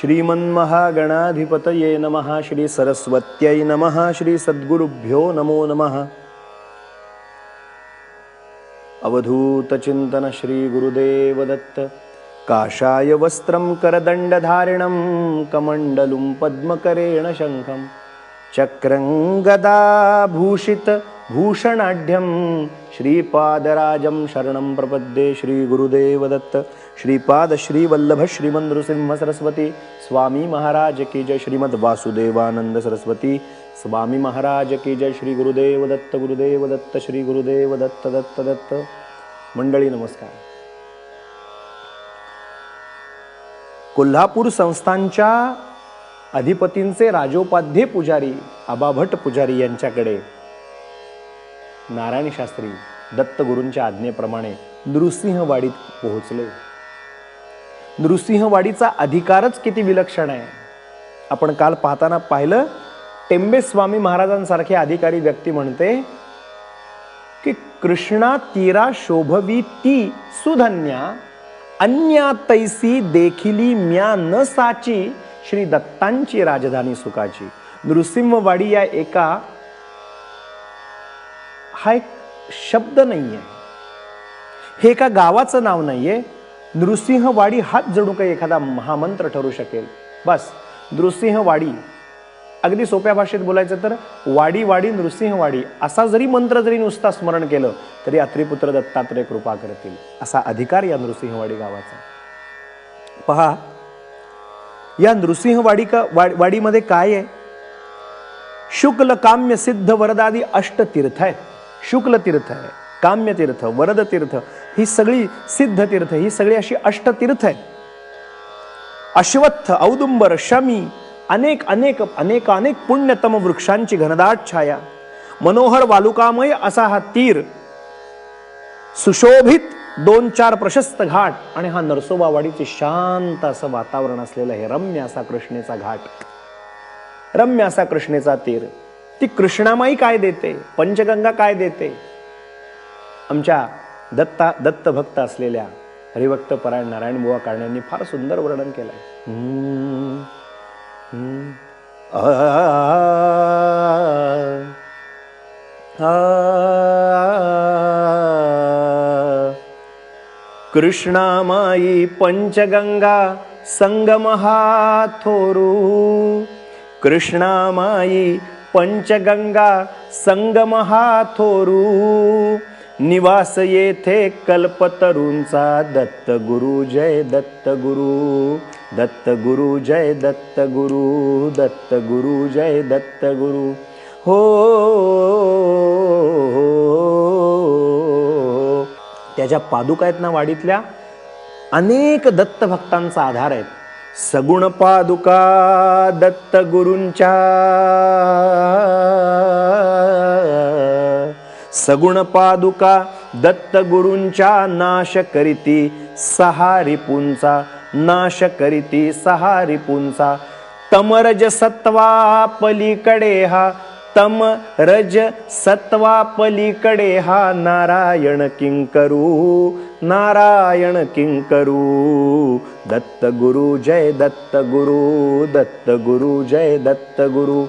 श्रीमन्महागणाधिपतये नमः श्रीसरस्वत्यै नमः श्रीसद्गुरुभ्यो नमो नमः। अवधूतचिन्तन श्रीगुरुदेवदत्त काषाय वस्त्रं करदण्डधारिणं कमण्डलुं पद्मकरेण शङ्खं चक्रं गदाभूषितभूषणाढ्यं श्रीपादराजं शरणं प्रपद्ये श्रीगुरुदेवदत्त श्रीपाद श्रीवल्लभ नृसिंह सरस्वती स्वामी महाराज की जय श्रीमद वासुदेवानंद सरस्वती स्वामी महाराज की जय श्री गुरुदेव दत्त गुरुदेव दत्त श्री गुरुदेव दत्त दत्त दत्त। मंडळी नमस्कार. कोल्हापूर संस्थांच्या अधिपतींचे राजोपाध्ये पुजारी आबाभट पुजारी यांच्याकडे नारायण शास्त्री दत्तगुरूंच्या आज्ञेप्रमाणे नृसिंहवाडीत पोहोचले. नृसिंहवाडीचा अधिकारच किती विलक्षण आहे? आपण काल पाहताना पाहिलं टेंबे स्वामी महाराजांसारखे अधिकारी व्यक्ती म्हणते की कृष्णा तीरा शोभवी ती सुधन्या अन्या तैसी देखिली म्या न साची श्री दत्तांची राजधानी सुखाची. नृसिंहवाडी या एका हा एक शब्द नाही आहे हे एका गावाचं नाव नाहीये. नृसिंहवाडी हाच जणू काही एखादा महामंत्र ठरू शकेल. बस नृसिंहवाडी. अगदी सोप्या भाषेत बोलायचं तर वाडी वाडी नृसिंहवाडी असा जरी मंत्र जरी नुसता स्मरण केलं तरी अत्रिपुत्र दत्तात्रय कृपा करतील असा अधिकार या नृसिंहवाडी गावाचा. पहा या नृसिंहवाडी का वाड- वाडीमध्ये काय आहे? शुक्ल काम्य सिद्ध वरदादी अष्टतीर्थ आहे शुक्ल तीर्थ आहे. काम्य तीर्थ वरद तीर्थ ही सगळी सिद्ध तीर्थ ही सगळी अशी अष्टतीर्थ आहेत. अश्वत्थ औदुंबर शमी अनेक अनेक अनेक अनेक पुण्यतम वृक्षांची घनदाट छाया. मनोहर वालुकामय असा हा तीर. सुशोभित दोन चार प्रशस्त घाट आणि हा नरसोबावाडीचे शांत असं वातावरण असलेलं हे रम्य असा कृष्णेचा घाट. रम्य असा कृष्णेचा तीर. ती कृष्णामाई काय देते? पंचगंगा काय देते? आमच्या दत्ता दत्तभक्त असलेल्या हरिभक्त परायण नारायण बुवा कारण्यांनी फार सुंदर वर्णन केलं आहे कृष्णामाई पंचगंगा संगमहा थोरू. कृष्णामाई पंचगंगा संगमहा थोरू. निवास येथे कल्पतरूंचा दत्त गुरु जय दत्त गुरु। दत्त गुरु जय दत्त गुरु। दत्त गुरु जय दत्त गुरु। हो त्याच्या पादुका आहेत ना वाडीतल्या अनेक दत्त भक्तांचा आधार आहेत. सगुण पादुका दत्त गुरूंच्या सगुण पादुका दत्त गुरूंच्या नाश करीती सहा रिपूंचा नाश करीती सहा रिपूंचा तमरज सत्वा पलीकडे हा तम रज सत्वा पलीकडे हा नारायण किंकरू नारायण किंकरू. दत्त गुरु जय दत्त गुरु दत्त गुरु जय दत्त गुरु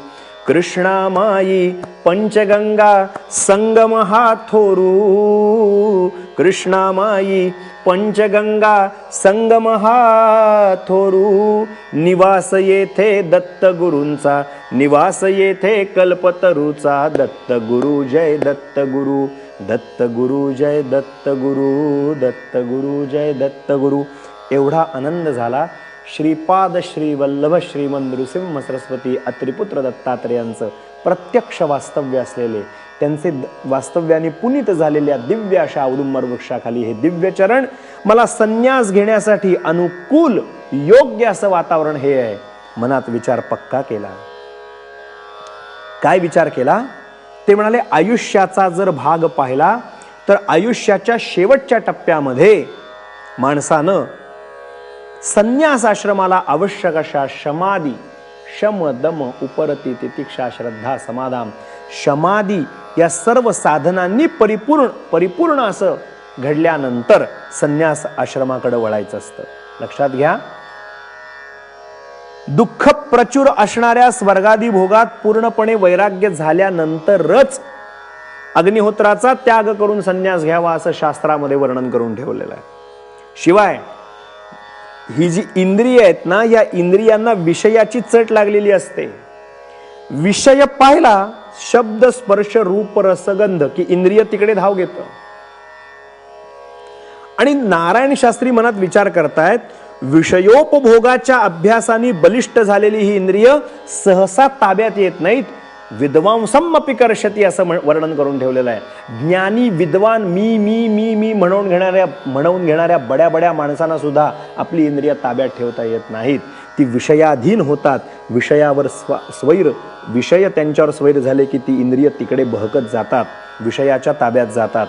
कृष्णामाई पंचगंगा संगम हा थोरू कृष्णामाई पंचगंगा संगम हा थोरू निवास येथे दत्त गुरूंचा निवास येथे कल्पतरूचा. दत्त गुरु जय दत्त गुरु दत्त गुरु जय दत्त गुरु दत्त गुरु जय दत्त गुरु एवढा आनंद झाला. श्रीपाद श्री वल्लभ श्रीमंत नृसिंह सरस्वती अत्रिपुत्र दत्तात्रेयांचं प्रत्यक्ष वास्तव्य असलेले त्यांचे द- वास्तव्याने पुनीत झालेल्या दिव्य अशा औदुंबर वृक्षाखाली हे दिव्य चरण मला संन्यास घेण्यासाठी अनुकूल योग्य असं वातावरण हे आहे. मनात विचार पक्का केला. काय विचार केला? ते म्हणाले आयुष्याचा जर भाग पाहिला तर आयुष्याच्या शेवटच्या टप्प्यामध्ये माणसानं संन्यास आश्रमाला आवश्यक अशा शमादी शम दम उपरती तितिक्षा श्रद्धा समाधान. शमादी या सर्व साधनांनी परिपूर्ण परिपूर्ण असं घडल्यानंतर संन्यास आश्रमाकडे वळायचं असतं. लक्षात घ्या. दुःख प्रचुर असणाऱ्या स्वर्गादी भोगात पूर्णपणे वैराग्य झाल्यानंतरच अग्निहोत्राचा त्याग करून संन्यास घ्यावा असं शास्त्रामध्ये वर्णन करून ठेवलेलं आहे. शिवाय ही जी इंद्रिय आहेत ना या इंद्रियांना विषयाची चट लागलेली असते. विषय पाहिला शब्द स्पर्श रूप रसगंध की इंद्रिय तिकडे धाव घेत. आणि नारायण शास्त्री मनात विचार करतायत विषयोपभोगाच्या अभ्यासाने बलिष्ठ झालेली ही इंद्रिय सहसा ताब्यात येत नाहीत विद्वांसमपी अपि कर्षती असं म्हण- वर्णन करून ठेवलेलं आहे. ज्ञानी विद्वान मी मी मी मी म्हणून घेणाऱ्या म्हणवून घेणाऱ्या बड्या बड्या माणसांना सुद्धा आपली इंद्रिय ताब्यात ठेवता येत नाहीत. ती विषयाधीन होतात. विषयावर स्व स्वैर विषय त्यांच्यावर स्वैर झाले की ती इंद्रिय तिकडे बहकत जातात. विषयाच्या ताब्यात जातात.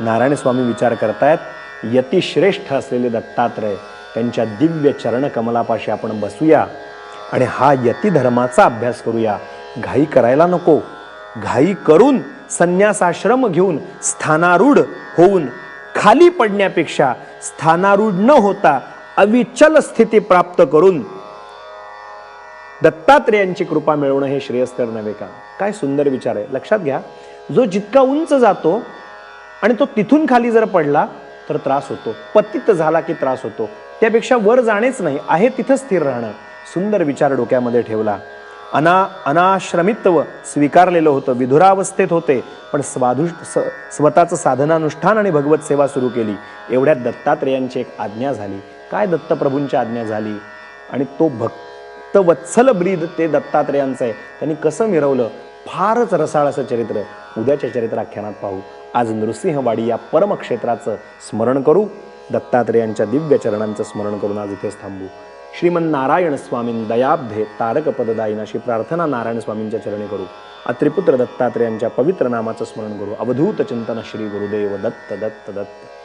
नारायण स्वामी विचार करतायत यतिश्रेष्ठ असलेले दत्तात्रय त्यांच्या दिव्य चरण कमलापाशी आपण बसूया आणि हा यती धर्माचा अभ्यास करूया. घाई करायला नको. घाई करून संन्यासाश्रम घेऊन स्थानारूढ होऊन खाली पडण्यापेक्षा स्थानारूढ न होता अविचल स्थिती प्राप्त करून दत्तात्रेयांची कृपा मिळवणं हे श्रेयस्कर नव्हे का? काय सुंदर विचार आहे. लक्षात घ्या जो जितका उंच जातो आणि तो तिथून खाली जर पडला तर त्रास होतो. पतित झाला की त्रास होतो. त्यापेक्षा वर जाणेच नाही. आहे तिथं स्थिर राहणं. सुंदर विचार डोक्यामध्ये ठेवला. अना अनाश्रमित्व स्वीकारलेलं होतं. विधुरावस्थेत होते. पण स्वाधु स स्वतःचं साधनानुष्ठान आणि भगवत सेवा सुरू केली. एवढ्यात दत्तात्रेयांची एक आज्ञा झाली. काय दत्तप्रभूंची आज्ञा झाली? आणि तो भक्त वत्सल ब्रीद ते दत्तात्रेयांचं आहे. त्यांनी कसं मिरवलं? फारच रसाळ असं चरित्र. उद्याच्या चरित्राख्यानात पाहू. आज नृसिंहवाडी या परमक्षेत्राचं स्मरण करू. दत्तात्रेयांच्या दिव्य चरणांचं स्मरण करून आज इथेच थांबू. श्रीमन नारायण स्वामीं दयाब्धे तारकपददायीन अशी प्रार्थना नारायण स्वामींच्या चरणी करू. अत्रिपुत्र दत्तात्रेयांच्या पवित्र नामाचं स्मरण करू. अवधूत चिंतन श्री गुरुदेव दत्त दत्त दत्त.